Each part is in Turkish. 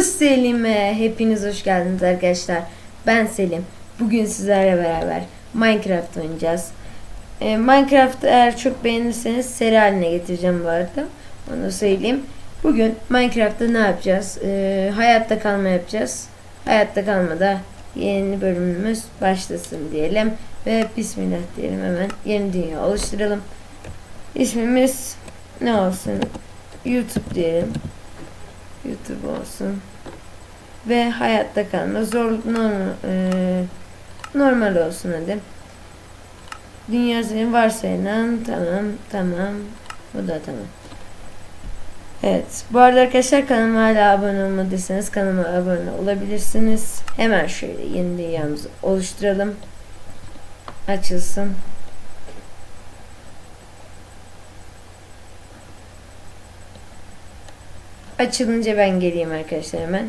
Pro Selim'e hepiniz hoş geldiniz arkadaşlar. Ben Selim. Bugün sizlerle beraber Minecraft oynayacağız. Ee, Minecraft'ı eğer çok beğenirseniz seri haline getireceğim bu arada. Onu söyleyeyim. Bugün Minecraft'ta ne yapacağız? Ee, hayatta kalma yapacağız. Hayatta kalmada yeni bölümümüz başlasın diyelim. Ve Bismillah diyelim hemen. Yeni dünya oluşturalım. İsmimiz ne olsun? YouTube diyelim. YouTube olsun. Ve hayatta kalma. Zor normal, e, normal olsun hadi. Dünya senin varsayılan tamam tamam. Bu da tamam. Evet. Bu arada arkadaşlar kanalıma hala abone olmadıysanız kanalıma abone olabilirsiniz. Hemen şöyle yeni dünyamızı oluşturalım. Açılsın. Açılınca ben geleyim arkadaşlar hemen.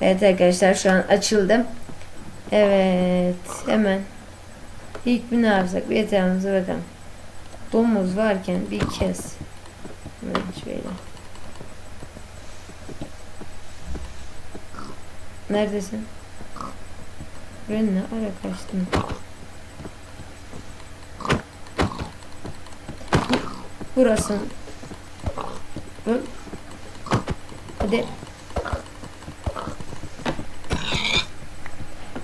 Evet arkadaşlar şu an açıldım. Evet hemen. İlk bir ne yapsak bir etrafımıza bakalım. Domuz varken bir kez. Hemen şöyle. Neredesin? Ben ne ara kaçtın? Burası. Hadi.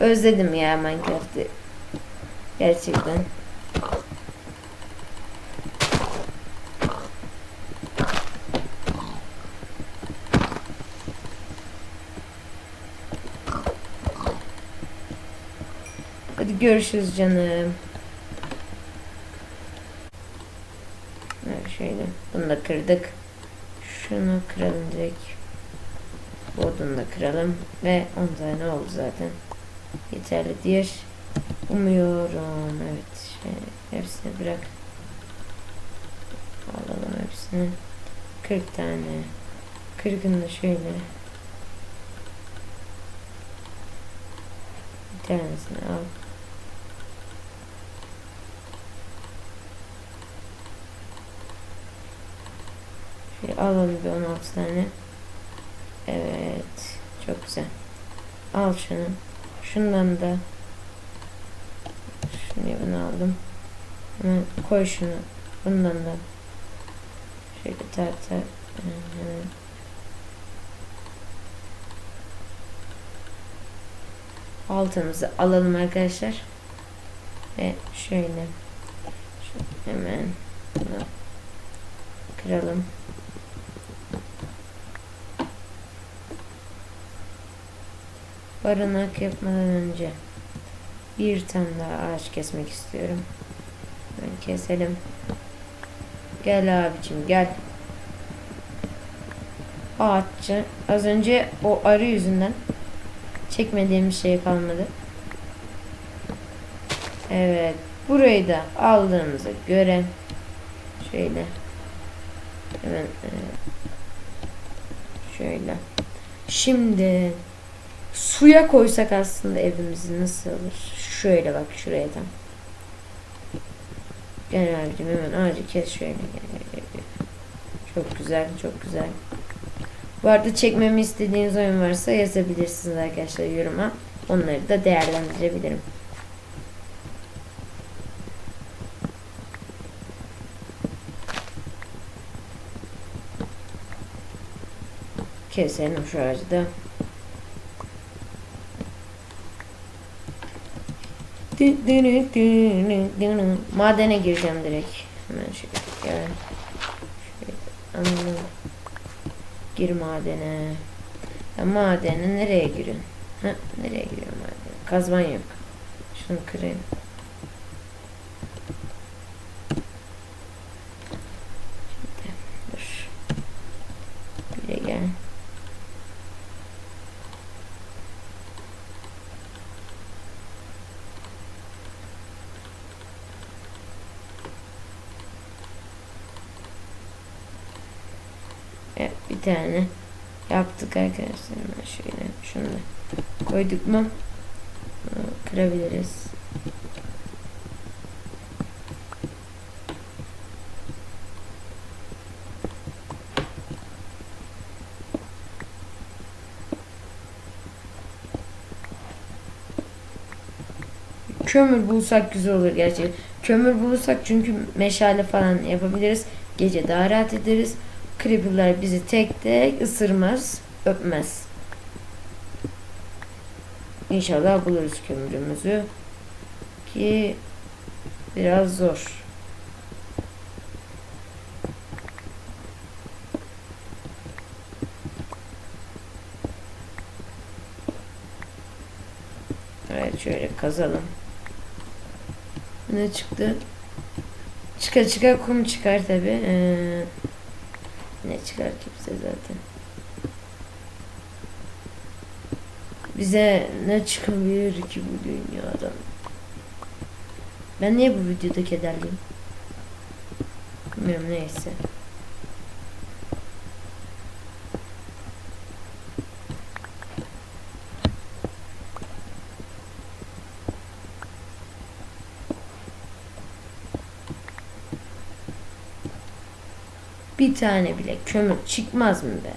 Özledim ya Minecraft'ı. Gerçekten. Hadi görüşürüz canım. Evet, şöyle. Bunu da kırdık. Şunu kıralım direkt. Bu da kıralım. Ve 10 tane oldu zaten. Yeterli diye umuyorum. Evet. Şey, hepsini bırak. Alalım hepsini. 40 tane. 40'ını da şöyle. Bir tanesini al. Şöyle alalım bir 16 tane. Evet. Çok güzel. Al şunu. Şundan da şunu bunu aldım. Hemen koy şunu. Bundan da şöyle tahta altımızı alalım arkadaşlar. Ve şöyle, şöyle hemen kıralım. Barınak yapmadan önce bir tane daha ağaç kesmek istiyorum. Ben keselim. Gel abicim gel. Ağaççı. Az önce o arı yüzünden çekmediğim bir şey kalmadı. Evet. Burayı da aldığımıza göre şöyle hemen e, şöyle şimdi Suya koysak aslında evimizi nasıl olur? Şöyle bak şuraya tam. Gel hemen ağacı kes şöyle. Çok güzel çok güzel. Bu arada çekmemi istediğiniz oyun varsa yazabilirsiniz arkadaşlar yoruma. Onları da değerlendirebilirim. Keselim şu ağacı da. Madene gireceğim direkt. Hemen şöyle gel. Gir madene. Ya madene nereye giriyorsun? Ha, nereye giriyorum madene? Kazman yok. Şunu kırayım. Evet, bir tane yaptık arkadaşlar. Şöyle şunu da koyduk mu kırabiliriz. kömür bulsak güzel olur gerçi. Kömür bulursak çünkü meşale falan yapabiliriz. Gece daha rahat ederiz. Creeper'lar bizi tek tek ısırmaz, öpmez. İnşallah buluruz kömürümüzü. Ki biraz zor. Evet şöyle kazalım. Ne çıktı? Çıka çıka kum çıkar tabi. Ee, ne çıkar kimse zaten. Bize ne çıkabilir ki bu dünyadan? Ben niye bu videoda kederliyim? Bilmiyorum neyse. Bir tane bile kömür çıkmaz mı be?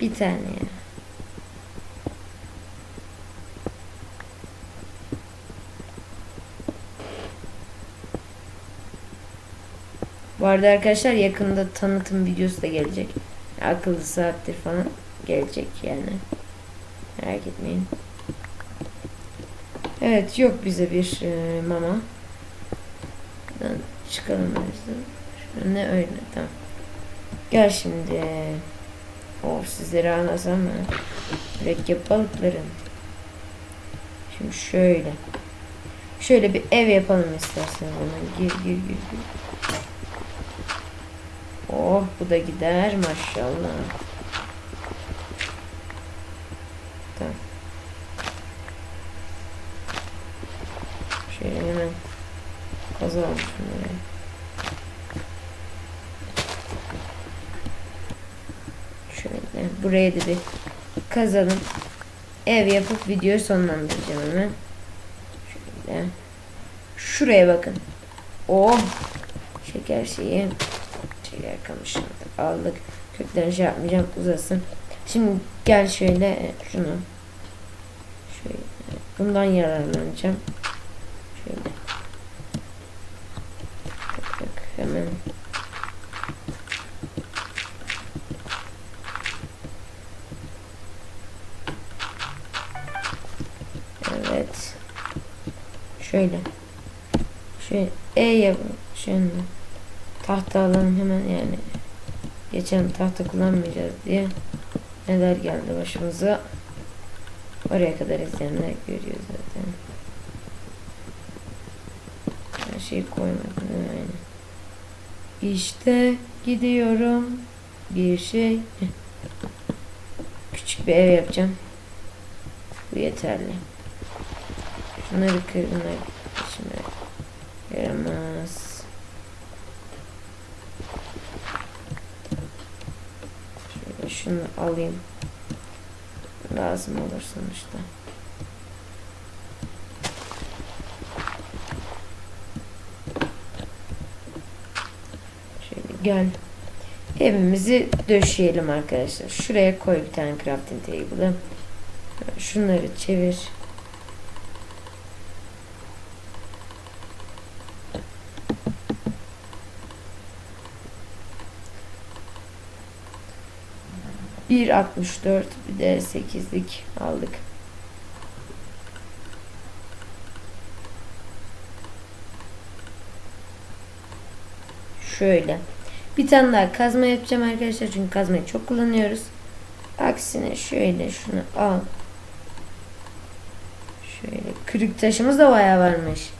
Bir tane ya. Bu arada arkadaşlar yakında tanıtım videosu da gelecek. Akıllı saattir falan gelecek yani. Merak etmeyin. Evet yok bize bir e, mama. Buradan çıkalım. Ne öyle tamam. Gel şimdi. Oh sizlere anlasam mı? Mürekkep balıkların. Şimdi şöyle. Şöyle bir ev yapalım istersen bana. Gir gir gir gir. Oh bu da gider maşallah. Tamam. Şöyle hemen kazalım şunları. Buraya da bir kazalım. Ev yapıp videoyu sonlandıracağım hemen. Şöyle. Şuraya bakın. Oh. Şeker şeyi. Şeker kamışını aldık. Köklerini şey yapmayacağım uzasın. Şimdi gel şöyle e, şunu. Şöyle. Bundan yararlanacağım. Şöyle. Bak, bak, hemen. Şöyle. Şöyle E yapın. Şöyle. Tahta alalım hemen yani. Geçen tahta kullanmayacağız diye. Neler geldi başımıza. Oraya kadar izleyenler görüyor zaten. Her şeyi koymadım yani. İşte gidiyorum. Bir şey. Küçük bir ev yapacağım. Bu yeterli. Bunları şimdi yaramaz. Şöyle şunu alayım. Lazım olur sonuçta. Şöyle gel. Evimizi döşeyelim arkadaşlar. Şuraya koy bir tane crafting table'ı. Şunları çevir. Bir 64 bir de 8'lik aldık. Şöyle. Bir tane daha kazma yapacağım arkadaşlar çünkü kazmayı çok kullanıyoruz. Aksine şöyle şunu al. Şöyle kırık taşımız da bayağı varmış.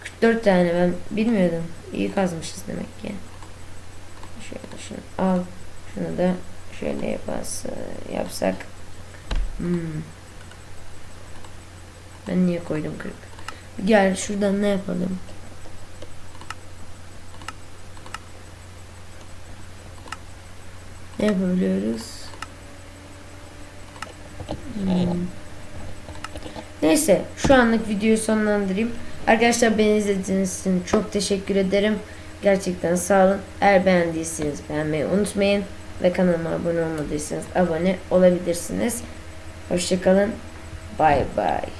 44 tane ben bilmiyordum. İyi kazmışız demek ki. Şöyle şunu al. Şunu da şöyle yapas, yapsak. Hmm. Ben niye koydum kırık? Gel şuradan ne yapalım? Ne yapabiliyoruz? Hmm. Neyse şu anlık videoyu sonlandırayım. Arkadaşlar beni izlediğiniz için çok teşekkür ederim. Gerçekten sağ olun. Eğer beğendiyseniz beğenmeyi unutmayın. Ve kanalıma abone olmadıysanız abone olabilirsiniz. Hoşçakalın. Bay bay.